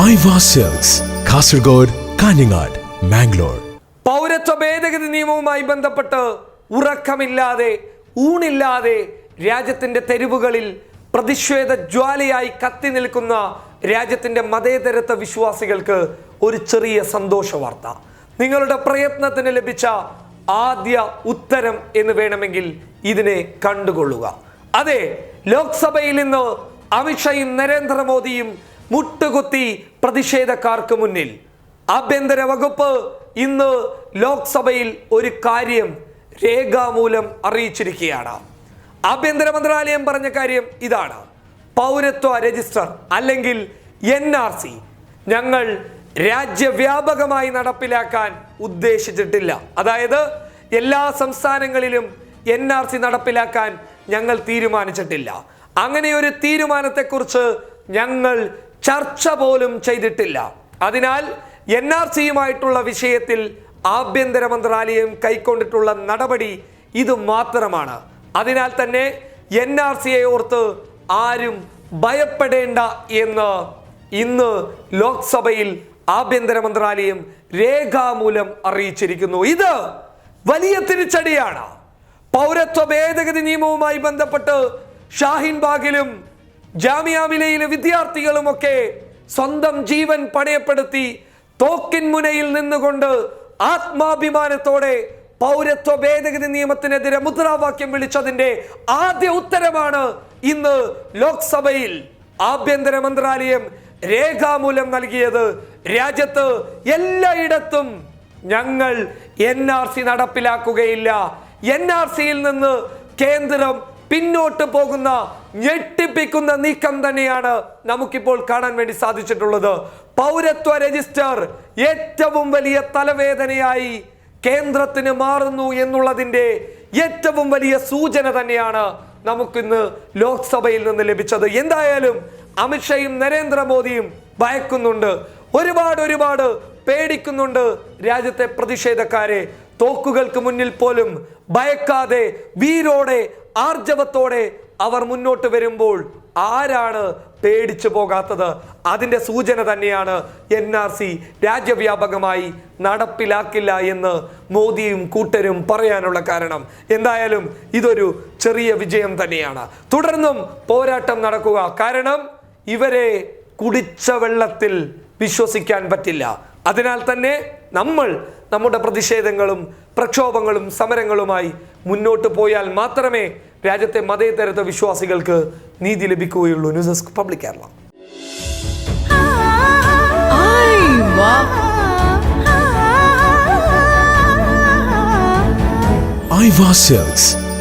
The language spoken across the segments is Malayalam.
സെൽസ് കാസർഗോഡ് കാഞ്ഞങ്ങാട് മാംഗ്ലൂർ പൗരത്വ ഭേദഗതി നിയമവുമായി ബന്ധപ്പെട്ട് ഉറക്കമില്ലാതെ ഊണില്ലാതെ രാജ്യത്തിന്റെ തെരുവുകളിൽ പ്രതിഷേധ ജ്വാലയായി കത്തി നിൽക്കുന്ന രാജ്യത്തിന്റെ മതേതരത്വ വിശ്വാസികൾക്ക് ഒരു ചെറിയ സന്തോഷ വാർത്ത. നിങ്ങളുടെ പ്രയത്നത്തിന് ലഭിച്ച ആദ്യ ഉത്തരം എന്ന് വേണമെങ്കിൽ ഇതിനെ കണ്ടുകൊള്ളുക. അതെ ലോക്സഭയിൽ ഇന്ന് അമിത്ഷയും നരേന്ദ്രമോദിയും മുട്ടുകുത്തി പ്രതിഷേധക്കാർക്ക് മുന്നിൽ. ആഭ്യന്തര വകുപ്പ് ഇന്ന് ലോക്സഭയിൽ ഒരു കാര്യം രേഖാമൂലം അറിയിച്ചിരിക്കുകയാണ്. ആഭ്യന്തര മന്ത്രാലയം പറഞ്ഞ കാര്യം ഇതാണ്. പൗരത്വ രജിസ്റ്റർ അല്ലെങ്കിൽ എൻ ആർ സി ഞങ്ങൾ രാജ്യവ്യാപകമായി നടപ്പിലാക്കാൻ ഉദ്ദേശിച്ചിട്ടില്ല. അതായത് എല്ലാ സംസ്ഥാനങ്ങളിലും എൻ ആർ സി നടപ്പിലാക്കാൻ ഞങ്ങൾ തീരുമാനിച്ചിട്ടില്ല. അങ്ങനെ ഒരു തീരുമാനത്തെക്കുറിച്ച് ഞങ്ങൾ ചർച്ച പോലും ചെയ്തിട്ടില്ല. അതിനാൽ എൻ ആർ സിയുമായിട്ടുള്ള വിഷയത്തിൽ ആഭ്യന്തര മന്ത്രാലയം കൈക്കൊണ്ടിട്ടുള്ള നടപടി ഇത് മാത്രമാണ്. അതിനാൽ തന്നെ എൻ ആർ സിയെ ഓർത്ത് ആരും ഭയപ്പെടേണ്ട എന്ന് ഇന്ന് ലോക്സഭയിൽ ആഭ്യന്തര മന്ത്രാലയം രേഖാമൂലം അറിയിച്ചിരിക്കുന്നു. ഇത് വലിയ തിരിച്ചടിയാണ്. പൗരത്വ ഭേദഗതി നിയമവുമായി ബന്ധപ്പെട്ട് ഷാഹിൻ ബാഗിലും ജാമിയ മിലയിലെ വിദ്യാർത്ഥികളുമൊക്കെ സ്വന്തം ജീവൻ പണയപ്പെടുത്തി തോക്കിൻ മുനയിൽ നിന്നുകൊണ്ട് ആത്മാഭിമാനത്തോടെ പൗരത്വ ഭേദഗതി നിയമത്തിനെതിരെ മുദ്രാവാക്യം വിളിച്ചതിന്റെ ആദ്യ ഉത്തരമാണ് ഇന്ന് ലോക്സഭയിൽ ആഭ്യന്തര മന്ത്രാലയം രേഖാമൂലം നൽകിയത്. രാജ്യത്ത് എല്ലായിടത്തും ഞങ്ങൾ എൻ ആർ സി നടപ്പിലാക്കുകയില്ല. എൻ ആർ സിയിൽ നിന്ന് കേന്ദ്രം പിന്നോട്ട് പോകുന്ന ഞെട്ടിപ്പിക്കുന്ന നീക്കം തന്നെയാണ് നമുക്കിപ്പോൾ കാണാൻ വേണ്ടി സാധിച്ചിട്ടുള്ളത്. പൗരത്വ രജിസ്റ്റർ ഏറ്റവും വലിയ തലവേദനയായി കേന്ദ്രത്തിന് മാറുന്നു എന്നുള്ളതിന്റെ ഏറ്റവും വലിയ സൂചന തന്നെയാണ് നമുക്കിന്ന് ലോക്സഭയിൽ നിന്ന് ലഭിച്ചത്. എന്തായാലും അമിത്ഷയും നരേന്ദ്രമോദിയും ഭയക്കുന്നുണ്ട്. ഒരുപാട് ഒരുപാട് പേടിക്കുന്നുണ്ട് രാജ്യത്തെ പ്രതിഷേധക്കാരെ. തോക്കുകൾക്ക് മുന്നിൽ പോലും ഭയക്കാതെ വീരോടെ ആർജവത്തോടെ അവർ മുന്നോട്ട് വരുമ്പോൾ ആരാണ് പേടിച്ചു പോകാത്തത്? അതിന്റെ സൂചന തന്നെയാണ് എൻ ആർ സി രാജ്യവ്യാപകമായി നടപ്പിലാക്കില്ല എന്ന് മോദിയും കൂട്ടരും പറയാനുള്ള കാരണം. എന്തായാലും ഇതൊരു ചെറിയ വിജയം തന്നെയാണ്. തുടർന്നും പോരാട്ടം നടക്കുക. കാരണം ഇവരെ കുടിച്ച വെള്ളത്തിൽ വിശ്വസിക്കാൻ പറ്റില്ല. അതിനാൽ തന്നെ നമ്മൾ നമ്മുടെ പ്രതിഷേധങ്ങളും പ്രക്ഷോഭങ്ങളും സമരങ്ങളുമായി മുന്നോട്ട് പോയാൽ മാത്രമേ രാജ്യത്തെ മതേതരത്വ വിശ്വാസികൾക്ക് നീതി ലഭിക്കുകയുള്ളൂ news desk public Kerala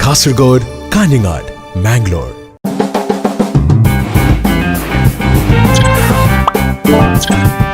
Kasaragod Kanhangad Mangalore Thank you.